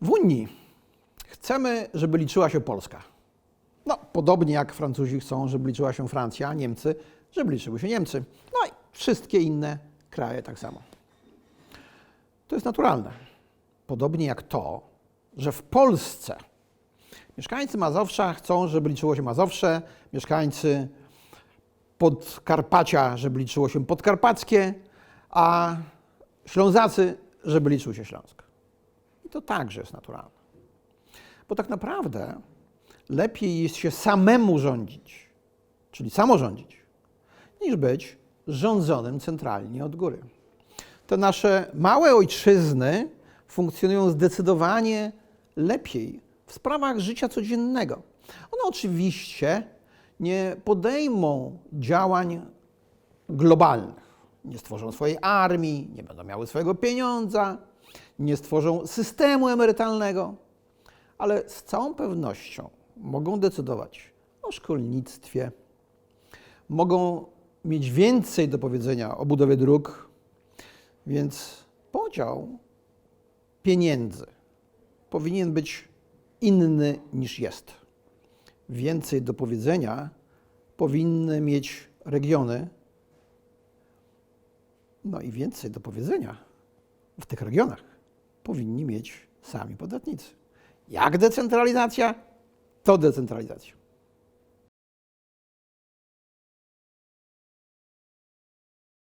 W Unii chcemy, żeby liczyła się Polska. No, podobnie jak Francuzi chcą, żeby liczyła się Francja, Niemcy, żeby liczyły się Niemcy. No i wszystkie inne kraje tak samo. To jest naturalne. Podobnie jak to, że w Polsce mieszkańcy Mazowsza chcą, żeby liczyło się Mazowsze, mieszkańcy Podkarpacia, żeby liczyło się Podkarpackie, a Ślązacy, żeby liczył się Śląsk. I to także jest naturalne. Bo tak naprawdę lepiej jest się samemu rządzić, czyli samorządzić, niż być rządzonym centralnie od góry. Te nasze małe ojczyzny funkcjonują zdecydowanie lepiej w sprawach życia codziennego. One oczywiście nie podejmą działań globalnych. Nie stworzą swojej armii, nie będą miały swojego pieniądza, nie stworzą systemu emerytalnego, ale z całą pewnością mogą decydować o szkolnictwie, mogą mieć więcej do powiedzenia o budowie dróg, więc podział pieniędzy powinien być inny niż jest. Więcej do powiedzenia powinny mieć regiony, no i więcej do powiedzenia w tych regionach powinni mieć sami podatnicy. Jak decentralizacja, to decentralizacja.